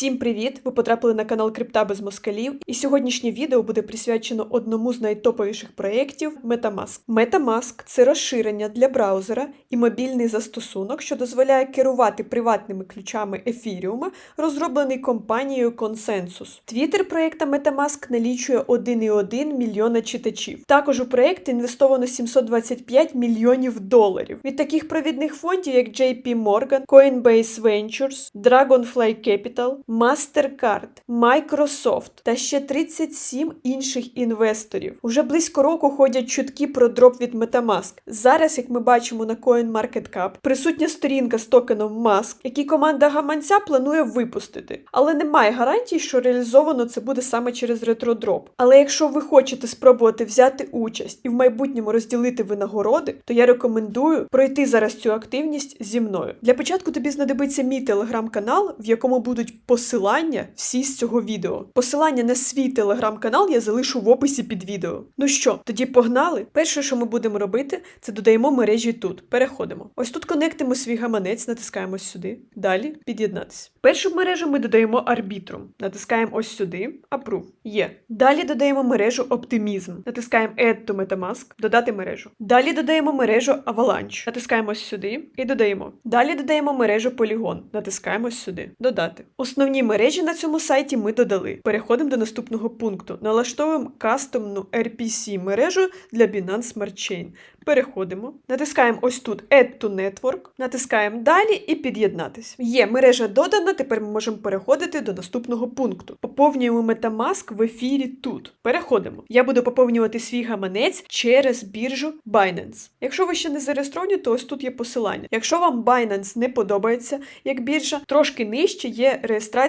Всім привіт! Ви потрапили на канал Крипта без москалів, і сьогоднішнє відео буде присвячено одному з найтоповіших проєктів Metamask. Metamask – це розширення для браузера і мобільний застосунок, що дозволяє керувати приватними ключами ефіріума, розроблений компанією Consensus. Твіттер проєкта Metamask налічує 1,1 мільйона читачів. Також у проєкт інвестовано 725 мільйонів доларів. Від таких провідних фондів, як JP Morgan, Coinbase Ventures, Dragonfly Capital, MasterCard, Microsoft та ще 37 інших інвесторів. Уже близько року ходять чутки про дроп від Metamask. Зараз, як ми бачимо на CoinMarketCap, присутня сторінка з токеном Mask, який команда гаманця планує випустити. Але немає гарантій, що реалізовано це буде саме через ретродроп. Але якщо ви хочете спробувати взяти участь і в майбутньому розділити винагороди, то я рекомендую пройти зараз цю активність зі мною. Для початку тобі знадобиться мій телеграм-канал, в якому будуть посилання всі з цього відео. Посилання на свій телеграм-канал я залишу в описі під відео. Ну що, тоді погнали? Перше, що ми будемо робити, це додаємо мережі тут. Переходимо. Ось тут конектимо свій гаманець, натискаємо сюди. Далі під'єднатися. Першу мережу ми додаємо арбітрум. Натискаємо ось сюди. Approve. Є. Далі додаємо мережу Optimism. Натискаємо Add to Metamask, додати мережу. Далі додаємо мережу Avalanche. Натискаємо сюди і додаємо. Далі додаємо мережу Polygon. Натискаємо сюди. Додати. Основні мережі на цьому сайті ми додали. Переходимо до наступного пункту. Налаштовуємо кастомну RPC мережу для Binance Smart Chain. Переходимо, натискаємо ось тут Add to Network, натискаємо далі і під'єднатись. Є мережа додана. Тепер ми можемо переходити до наступного пункту. Поповнюємо Metamask в ефірі тут. Переходимо. Я буду поповнювати свій гаманець через біржу Binance. Якщо ви ще не зареєстровані, то ось тут є посилання. Якщо вам Binance не подобається як біржа, трошки нижче є реєстрація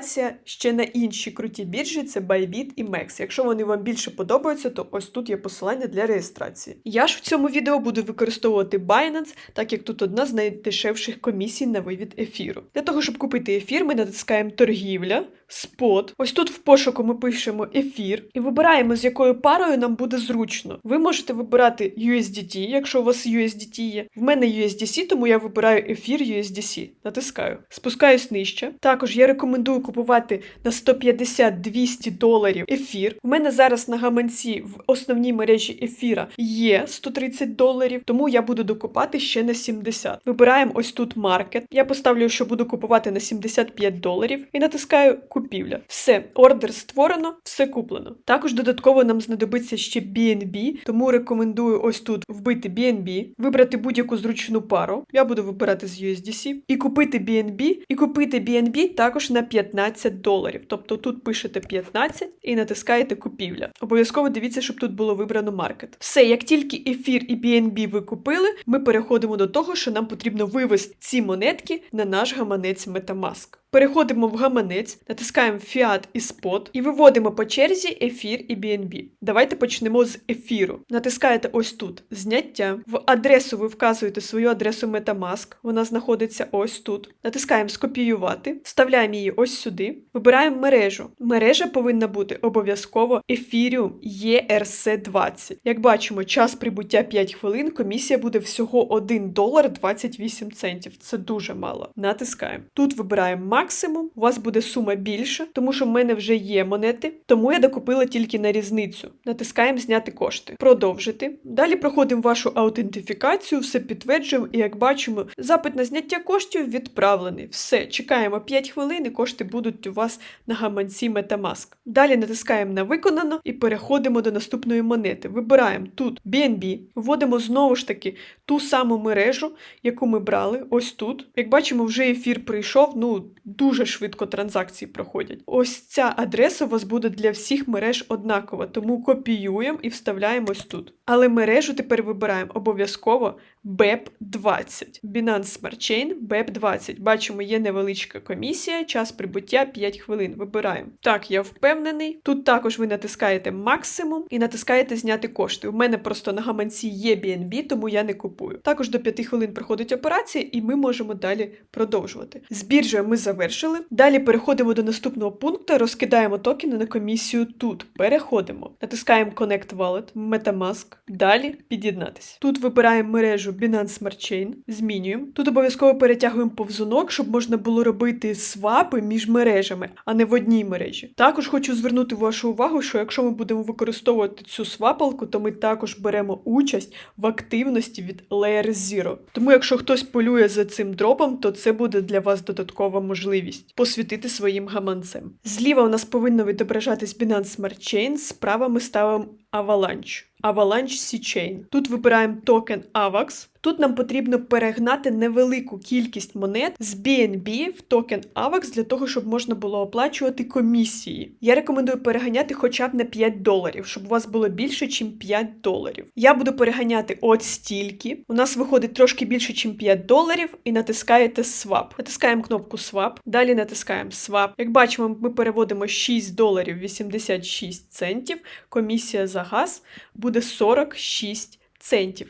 ще на інші круті біржі: це Bybit і MEX. Якщо вони вам більше подобаються, то ось тут є посилання для реєстрації. Я ж в цьому відео буду використовувати Binance, так як тут одна з найдешевших комісій на вивід ефіру. Для того, щоб купити ефір, ми натискаємо торгівля, спот. Ось тут в пошуку ми пишемо ефір і вибираємо, з якою парою нам буде зручно. Ви можете вибирати USDT, якщо у вас USDT є. В мене USDC, тому я вибираю ефір USDC. Натискаю. Спускаюсь нижче. Також я рекомендую купувати на 150-200 доларів ефір. В мене зараз на гаманці в основній мережі ефіра є 130 доларів, тому я буду докупати ще на 70. Вибираємо ось тут маркет. Я поставлю, що буду купувати на 75 доларів і натискаю купівля. Все, ордер створено, все куплено. Також додатково нам знадобиться ще BNB, тому рекомендую ось тут вбити BNB, вибрати будь-яку зручну пару. Я буду вибирати з USDC, і купити BNB, і купити BNB також на 15 доларів. Тобто тут пишете 15 і натискаєте купівля. Обов'язково дивіться, щоб тут було вибрано маркет. Все, як тільки ефір і BNB ви купили, ми переходимо до того, що нам потрібно вивести ці монетки на наш гаманець Metamask. Переходимо в гаманець, натискаємо Fiat і Spot і виводимо по черзі ефір і BNB. Давайте почнемо з ефіру. Натискаєте ось тут зняття. В адресу ви вказуєте свою адресу Metamask. Вона знаходиться ось тут. Натискаємо скопіювати, вставляємо її ось сюди. Вибираємо мережу. Мережа повинна бути обов'язково Ethereum ERC20. Як бачимо, час прибуття 5 хвилин, комісія буде всього 1 долар 28 центів. Це дуже мало. Натискаємо. Тут вибираємо максимум, у вас буде сума більша, тому що в мене вже є монети, тому я докупила тільки на різницю. Натискаємо зняти кошти. Продовжити. Далі проходимо вашу аутентифікацію, все підтверджуємо, і як бачимо, запит на зняття коштів відправлений. Все, чекаємо 5 хвилин, і кошти будуть у вас на гаманці Metamask. Далі натискаємо на виконано і переходимо до наступної монети. Вибираємо тут BNB, вводимо знову ж таки ту саму мережу, яку ми брали, ось тут. Як бачимо, вже ефір прийшов. ну дуже швидко транзакції проходять. Ось ця адреса у вас буде для всіх мереж однакова, тому копіюємо і вставляємо ось тут. Але мережу тепер вибираємо обов'язково BEP20. Binance Smart Chain BEP20. Бачимо, є невеличка комісія, час прибуття 5 хвилин. Вибираємо. Так, я впевнений. Тут також ви натискаєте максимум і натискаєте зняти кошти. У мене просто на гаманці є BNB, тому я не купую. Також до 5 хвилин проходить операція, і ми можемо далі продовжувати. З біржею ми завершили. Далі переходимо до наступного пункту, розкидаємо токени на комісію тут. Переходимо. Натискаємо Connect Wallet, Metamask. Далі під'єднатися. Тут вибираємо мережу Binance Smart Chain, змінюємо. Тут обов'язково перетягуємо повзунок, щоб можна було робити свапи між мережами, а не в одній мережі. Також хочу звернути вашу увагу, що якщо ми будемо використовувати цю свапалку, то ми також беремо участь в активності від Layer Zero. Тому, якщо хтось полює за цим дропом, то це буде для вас додаткова можливість посвітити своїм гаманцем. Зліва у нас повинно відображатись Binance Smart Chain, справа ми ставимо Avalanche. Avalanche C-Chain. Тут вибираємо токен AVAX. Тут нам потрібно перегнати невелику кількість монет з BNB в токен AVAX для того, щоб можна було оплачувати комісії. Я рекомендую переганяти хоча б на 5 доларів, щоб у вас було більше, ніж 5 доларів. Я буду переганяти от стільки. У нас виходить трошки більше, ніж 5 доларів, і натискаєте Swap. Натискаємо кнопку Swap, далі натискаємо Swap. Як бачимо, ми переводимо 6 доларів 86 центів. Комісія за газ буде 46 центів.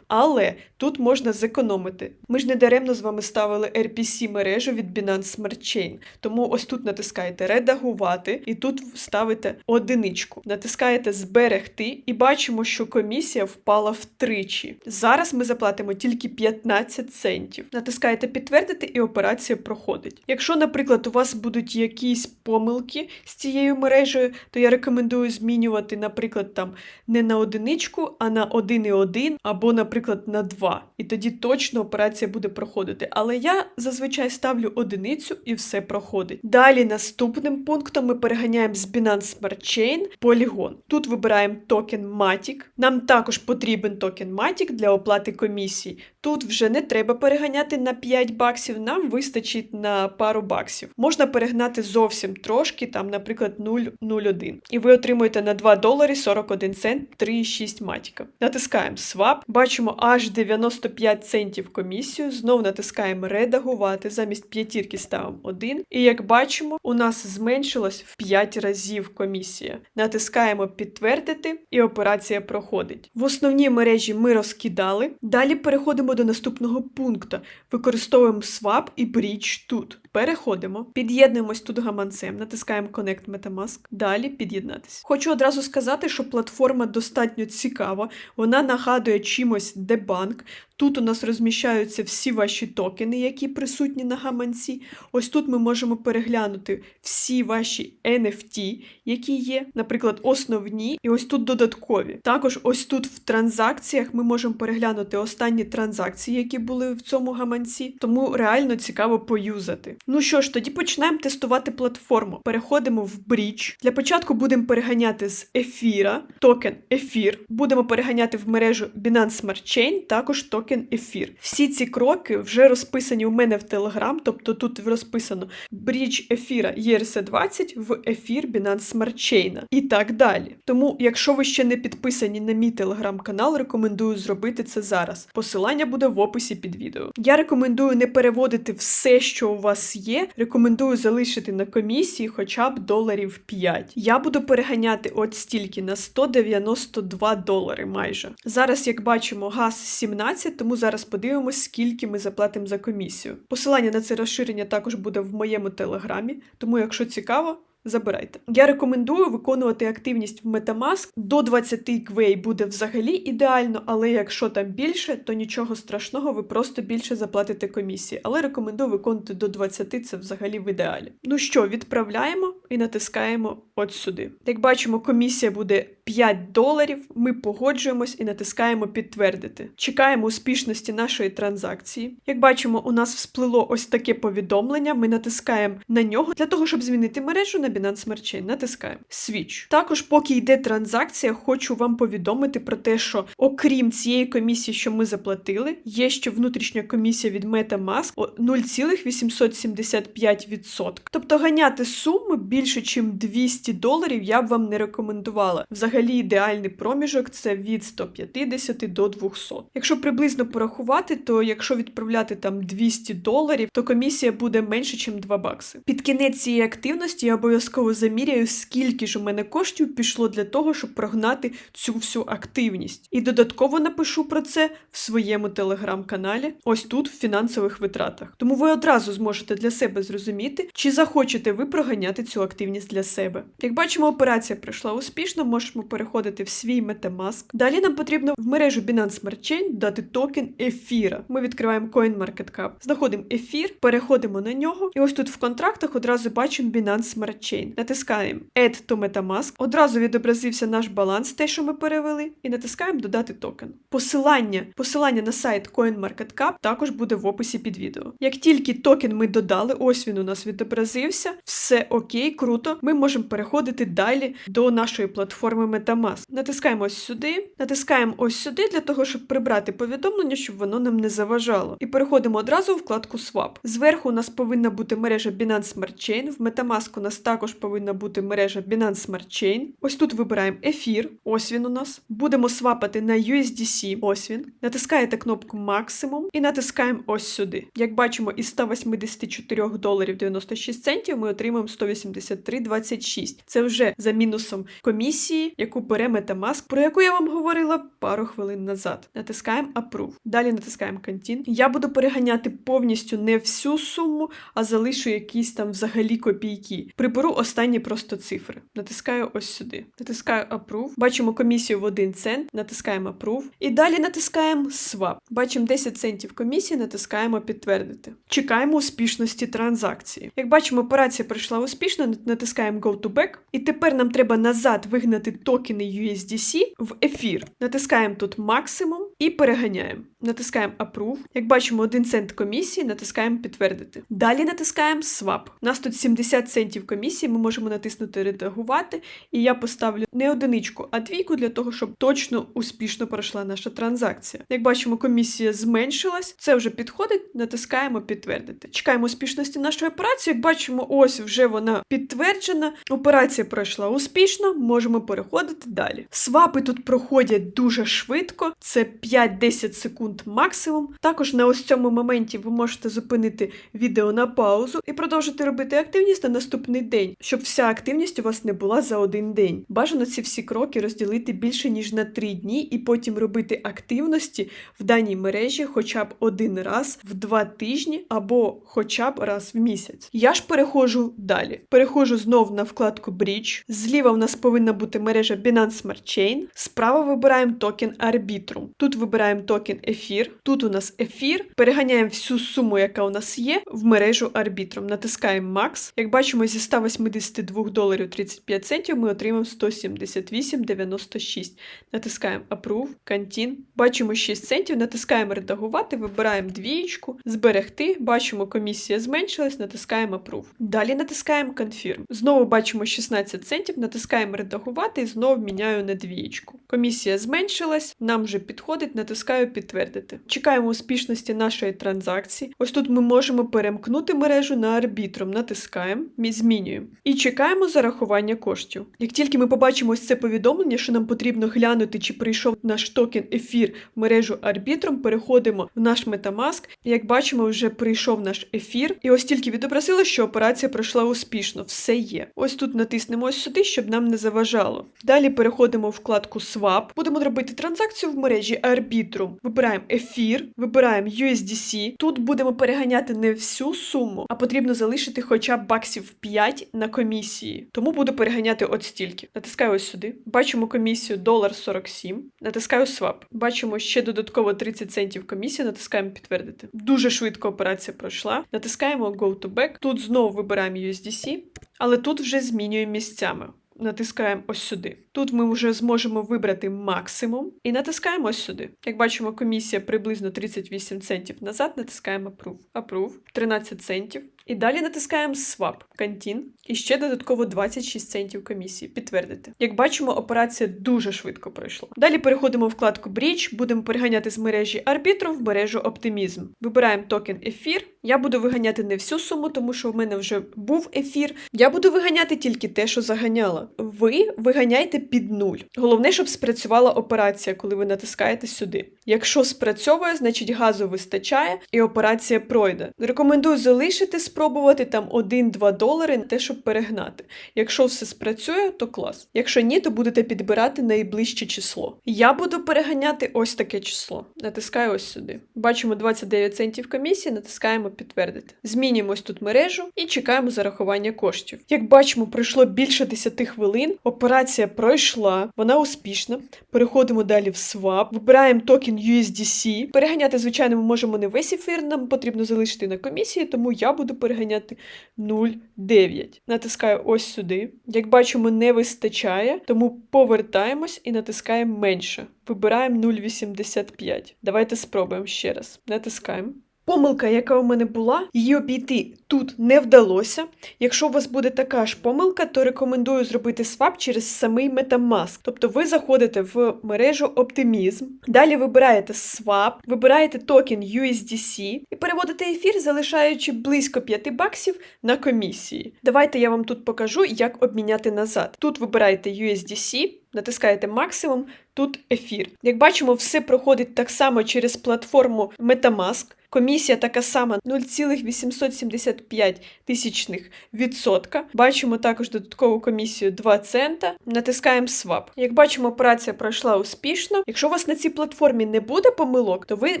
Але тут можна зекономити. Ми ж не даремно з вами ставили RPC мережу від Binance Smart Chain. Тому ось тут натискаєте редагувати і тут ставите одиничку. Натискаєте зберегти і бачимо, що комісія впала втричі. Зараз ми заплатимо тільки 15 центів. Натискаєте підтвердити і операція проходить. Якщо, наприклад, у вас будуть якісь помилки з цією мережею, то я рекомендую змінювати, наприклад, там не на одиничку, а на 1,1 або, наприклад, на 2. І тоді точно операція буде проходити. Але я зазвичай ставлю одиницю і все проходить. Далі наступним пунктом ми переганяємо з Binance Smart Chain Polygon. Тут вибираємо токен Matic. Нам також потрібен токен Matic для оплати комісій. Тут вже не треба переганяти на 5 баксів, нам вистачить на пару баксів. Можна перегнати зовсім трошки, там, наприклад, 0,01. І ви отримуєте на 2 долари 41 цент 3,6 матіка. Натискаємо Swap, бачимо аж 95 центів комісію. Знову натискаємо редагувати. Замість п'ятірки ставимо 1. І як бачимо, у нас зменшилась в 5 разів комісія. Натискаємо підтвердити, і операція проходить. В основній мережі ми розкидали. Далі переходимо до наступного пункту. Використовуємо Swap і Bridge тут. Переходимо, під'єднуємось тут гаманцем, натискаємо Connect MetaMask, далі під'єднатися. Хочу одразу сказати, що платформа достатньо цікава, вона нагадує чимось дебанк. Тут у нас розміщаються всі ваші токени, які присутні на гаманці. Ось тут ми можемо переглянути всі ваші NFT, які є, наприклад, основні, і ось тут додаткові. Також ось тут в транзакціях ми можемо переглянути останні транзакції, які були в цьому гаманці, тому реально цікаво поюзати. Ну що ж, тоді починаємо тестувати платформу. Переходимо в Bridge. Для початку будемо переганяти з ефіра, токен ефір. Будемо переганяти в мережу Binance Smart Chain, також токен ефір. Всі ці кроки вже розписані у мене в Telegram, тобто тут розписано Bridge ефіра ERC20 в ефір Binance Smart Chain і так далі. Тому, якщо ви ще не підписані на мій телеграм-канал, рекомендую зробити це зараз. Посилання буде в описі під відео. Я рекомендую не переводити все, що у вас є. Рекомендую залишити на комісії хоча б доларів 5. Я буду переганяти от стільки на 192 долари майже. Зараз, як бачимо, газ 17, тому зараз подивимось, скільки ми заплатимо за комісію. Посилання на це розширення також буде в моєму телеграмі, тому якщо цікаво. Забирайте. Я рекомендую виконувати активність в Metamask. До 20 квей буде взагалі ідеально, але якщо там більше, то нічого страшного, ви просто більше заплатите комісії. Але рекомендую виконувати до 20, це взагалі в ідеалі. Ну що, відправляємо і натискаємо от сюди. Як бачимо, комісія буде 5 доларів. Ми погоджуємось і натискаємо підтвердити. Чекаємо успішності нашої транзакції. Як бачимо, у нас всплило ось таке повідомлення. Ми натискаємо на нього для того, щоб змінити мережу на Binance Smart Chain. Натискаємо Switch. Також, поки йде транзакція, хочу вам повідомити про те, що окрім цієї комісії, що ми заплатили, є ще внутрішня комісія від MetaMask 0,875%. Тобто ганяти суми більше, ніж 200 доларів, я б вам не рекомендувала. Взагалі ідеальний проміжок це від 150 до 200. Якщо приблизно порахувати, то якщо відправляти там 200 доларів, то комісія буде менше, ніж 2 бакси. Під кінець цієї активності я обов'язково заміряю, скільки ж у мене коштів пішло для того, щоб прогнати цю всю активність. І додатково напишу про це в своєму телеграм-каналі, ось тут в фінансових витратах. Тому ви одразу зможете для себе зрозуміти, чи захочете ви проганяти цю активність для себе. Як бачимо, операція пройшла успішно, можемо можемо переходити в свій Metamask. Далі нам потрібно в мережу Binance Smart Chain дати токен ефіра. Ми відкриваємо CoinMarketCap, знаходимо ефір, переходимо на нього, і ось тут в контрактах одразу бачимо Binance Smart Chain. Натискаємо Add to Metamask. Одразу відобразився наш баланс, те, що ми перевели, і натискаємо додати токен. Посилання, посилання на сайт CoinMarketCap також буде в описі під відео. Як тільки токен ми додали, ось він у нас відобразився, все окей, круто. Ми можемо переходити далі до нашої платформи Metamask. Натискаємо ось сюди, натискаємо ось сюди для того, щоб прибрати повідомлення, щоб воно нам не заважало. І переходимо одразу в вкладку Swap. Зверху у нас повинна бути мережа Binance Smart Chain. В Metamask у нас також повинна бути мережа Binance Smart Chain. Ось тут вибираємо ефір. Ось він у нас. Будемо свапати на USDC. Ось він. Натискаєте кнопку максимум і натискаємо ось сюди. Як бачимо, із 184 доларів 96 центів ми отримаємо 183,26. Це вже за мінусом комісії, яку бере Metamask, про яку я вам говорила пару хвилин назад. Натискаємо Approve. Далі натискаємо Continue. Я буду переганяти повністю не всю суму, а залишу якісь там взагалі копійки. Приберу останні просто цифри. Натискаю ось сюди. Натискаю Approve. Бачимо комісію в 1 цент. Натискаємо Approve. І далі натискаємо Swap. Бачимо 10 центів комісії, натискаємо підтвердити. Чекаємо успішності транзакції. Як бачимо, операція пройшла успішно, натискаємо Go to Back. І тепер нам треба назад вигнати токени USDC в ефір. Натискаємо тут максимум і переганяємо. Натискаємо Approve. Як бачимо, 1 цент комісії, натискаємо підтвердити. Далі натискаємо Swap. У нас тут 70 центів комісії, ми можемо натиснути редагувати. І я поставлю не одиничку, а двійку для того, щоб точно успішно пройшла наша транзакція. Як бачимо, комісія зменшилась, це вже підходить, натискаємо підтвердити. Чекаємо успішності нашої операції. Як бачимо, ось вже вона підтверджена. Операція пройшла успішно, можемо переходити далі. Свапи тут проходять дуже швидко, це 5-10 секунд максимум. Також на ось цьому моменті ви можете зупинити відео на паузу і продовжити робити активність на наступний день, щоб вся активність у вас не була за один день. Бажано ці всі кроки розділити більше ніж на 3 дні, і потім робити активності в даній мережі хоча б один раз в два тижні або хоча б раз в місяць. Я ж переходжу далі. Переходжу знов на вкладку Bridge. Зліва в нас повинна бути мережа Binance Smart Chain. Справа вибираємо токен Arbitrum. Тут вибираємо токен ефір. Тут у нас ефір. Переганяємо всю суму, яка у нас є, в мережу Arbitrum. Натискаємо Max. Як бачимо, зі 182 доларів 35 центів ми отримаємо 178,96. Натискаємо Approve, Continue. Бачимо 6 центів, натискаємо редагувати, вибираємо двієчку, зберегти. Бачимо, комісія зменшилась, натискаємо Approve. Далі натискаємо Confirm. Знову бачимо 16 центів, натискаємо редагувати і знову міняю на двієчку. Комісія зменшилась, нам вже підходить, натискаю підтвердити. Чекаємо успішності нашої транзакції. Ось тут ми можемо перемкнути мережу на арбітром, натискаємо, змінюємо. І чекаємо зарахування коштів. Як тільки ми побачимо ось це повідомлення, що нам потрібно глянути, чи прийшов наш токен ефір в мережу арбітром, переходимо в наш Metamask. Як бачимо, вже прийшов наш ефір. І ось тільки відобразило, що операція пройшла успішно. Все є. Ось тут натиснемо ось сюди, щоб нам не заважало. Далі переходимо в вкладку Swap. Будемо робити транзакцію в мережі Arbitrum. Вибираємо ефір, вибираємо USDC. Тут будемо переганяти не всю суму, а потрібно залишити хоча б баксів 5 на комісії. Тому буду переганяти от стільки. Натискаю ось сюди. Бачимо комісію долар 47. Натискаю Swap. Бачимо ще додатково 30 центів комісії. Натискаємо підтвердити. Дуже швидко операція пройшла. Натискаємо Go to Back. Тут знову вибираємо USDC, але тут вже змінюємо місцями. Натискаємо ось сюди. Тут ми вже зможемо вибрати максимум і натискаємо ось сюди. Як бачимо, комісія приблизно 38 центів назад, натискаємо Approve. Approve 13 центів. І далі натискаємо Swap, Continue. І ще додатково 26 центів комісії. Підтвердити. Як бачимо, операція дуже швидко пройшла. Далі переходимо в вкладку Bridge, будемо переганяти з мережі Arbitrum в мережу Optimism. Вибираємо токен ефір. Я буду виганяти не всю суму, тому що в мене вже був ефір. Я буду виганяти тільки те, що заганяла. Ви виганяйте під нуль. Головне, щоб спрацювала операція, коли ви натискаєте сюди. Якщо спрацьовує, значить газу вистачає і операція пройде. Рекомендую залишити спробувати там 1-2 долари на те, щоб перегнати. Якщо все спрацює, то клас. Якщо ні, то будете підбирати найближче число. Я буду переганяти ось таке число. Натискаю ось сюди. Бачимо 29 центів комісії, натискаємо підтвердити. Змінюємо ось тут мережу і чекаємо зарахування коштів. Як бачимо, пройшло більше 10 хвилин. Операція пройшла, вона успішна. Переходимо далі в swap, вибираємо токен USDC. Переганяти, звичайно, ми можемо не весь ефір, нам потрібно залишити на комісії, тому я буду переганяти 0,9. Натискаю ось сюди. Як бачимо, не вистачає, тому повертаємось і натискаємо менше. Вибираємо 0,85. Давайте спробуємо ще раз. Натискаємо. Помилка, яка у мене була, її обійти тут не вдалося. Якщо у вас буде така ж помилка, то рекомендую зробити свап через самий Metamask. Тобто ви заходите в мережу Optimism, далі вибираєте свап, вибираєте токен USDC і переводите ефір, залишаючи близько 5 баксів на комісії. Давайте я вам тут покажу, як обміняти назад. Тут вибираєте USDC. Натискаєте максимум, тут ефір. Як бачимо, все проходить так само через платформу Metamask. Комісія така сама 0,875 тисячних відсотка. Бачимо також додаткову комісію 2 цента. Натискаємо Swap. Як бачимо, операція пройшла успішно. Якщо у вас на цій платформі не буде помилок, то ви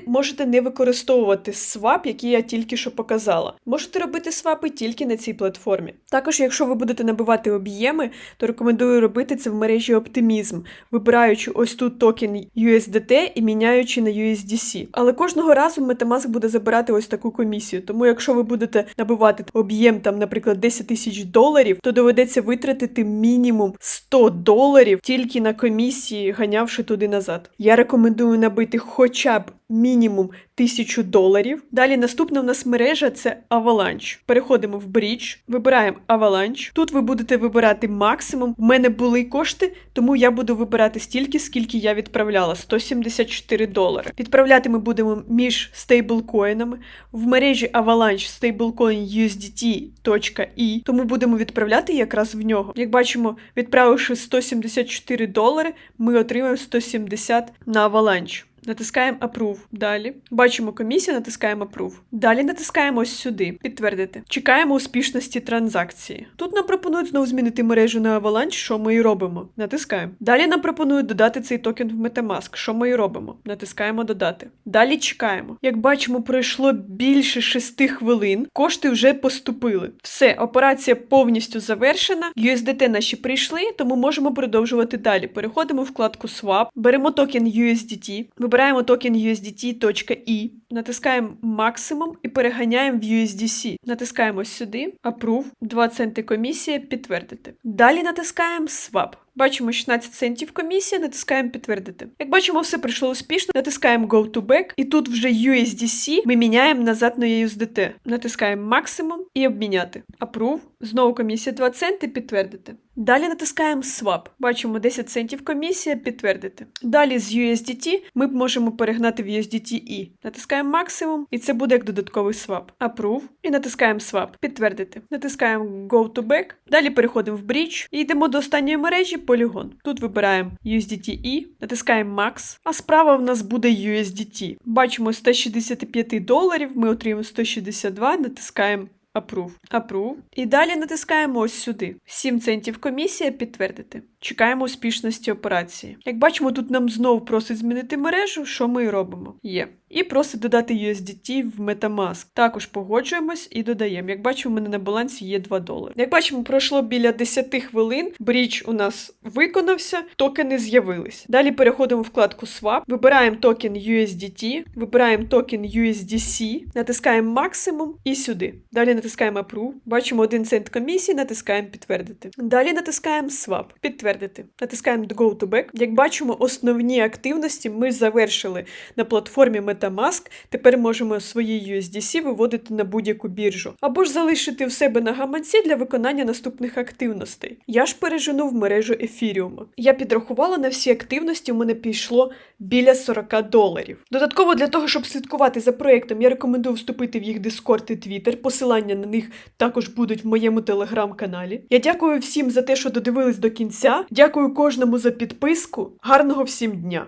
можете не використовувати свап, який я тільки що показала. Можете робити свапи тільки на цій платформі. Також, якщо ви будете набивати об'єми, то рекомендую робити це в мережі Optimism, вибираючи ось тут токен USDT і міняючи на USDC. Але кожного разу Metamask буде забирати ось таку комісію. Тому, якщо ви будете набивати об'єм там, наприклад, 10 тисяч доларів, то доведеться витратити мінімум 100 доларів тільки на комісії, ганявши туди назад. Я рекомендую набити хоча б мінімум 1000 доларів. Далі наступна у нас мережа це Avalanche. Переходимо в Bridge, вибираємо Avalanche. Тут ви будете вибирати максимум. У мене були кошти, тому я буду вибирати стільки, скільки я відправляла 174 долари. Відправляти ми будемо між стейблкоїнами. В мережі Avalanche стейблкоін USDT.E, тому будемо відправляти якраз в нього. Як бачимо, відправивши 174 долари, ми отримаємо 170 на Avalanche. Натискаємо Approve. Далі. Бачимо комісію, натискаємо Approve. Далі натискаємо ось сюди. Підтвердити. Чекаємо успішності транзакції. Тут нам пропонують знову змінити мережу на Avalanche, що ми і робимо. Натискаємо. Далі нам пропонують додати цей токен в Metamask, що ми і робимо. Натискаємо додати. Далі чекаємо. Як бачимо, пройшло більше 6 хвилин. Кошти вже поступили. Все, операція повністю завершена. USDT наші прийшли, тому можемо продовжувати далі. Переходимо в вкладку Swap, беремо токен USDT. Вибираємо токен USDT.E, натискаємо максимум і переганяємо в USDC. Натискаємо сюди, Approve, 2 центи комісія, підтвердити. Далі натискаємо Swap. Бачимо 16 центів комісія, натискаємо підтвердити. Як бачимо, все пройшло успішно. Натискаємо Go to Back, і тут вже USDC ми міняємо назад на USDT. Натискаємо максимум і обміняти. Approve. Знову комісія 2 центи, підтвердити. Далі натискаємо Swap. Бачимо 10 центів комісія, підтвердити. Далі з USDT ми можемо перегнати в USDT-E. Натискаємо максимум, і це буде як додатковий swap. Approve. І натискаємо Swap. Підтвердити. Натискаємо Go to Back. Далі переходимо в Bridge і йдемо до останньої мережі Polygon. Тут вибираємо USDT-E, натискаємо Max, а справа в нас буде USDT. Бачимо 165 доларів, ми отримаємо 162, натискаємо Approve. Approve. І далі натискаємо ось сюди. 7 центів комісія підтвердити. Чекаємо успішності операції. Як бачимо, тут нам знову просить змінити мережу, що ми і робимо. Є. І просить додати USDT в Metamask. Також погоджуємось і додаємо. Як бачимо, у мене на балансі є 2 долари. Як бачимо, пройшло біля 10 хвилин. Брідж у нас виконався, токени з'явились. Далі переходимо в вкладку Swap, вибираємо токен USDT, вибираємо токен USDC, натискаємо максимум і сюди. Далі натискаємо Approve. Бачимо 1 цент комісії, натискаємо підтвердити. Далі натискаємо Swap. Підтвердити. Натискаємо Go to Back. Як бачимо, основні активності ми завершили на платформі Metamask. Тепер можемо свої USDC виводити на будь-яку біржу. Або ж залишити в себе на гаманці для виконання наступних активностей. Я ж пережену в мережу ефіріуму. Я підрахувала на всі активності, у мене пішло біля 40 доларів. Додатково для того, щоб слідкувати за проєктом, я рекомендую вступити в їх Discord і Twitter. Посилання на них також будуть в моєму телеграм-каналі. Я дякую всім за те, що додивились до кінця. Дякую кожному за підписку. Гарного всім дня!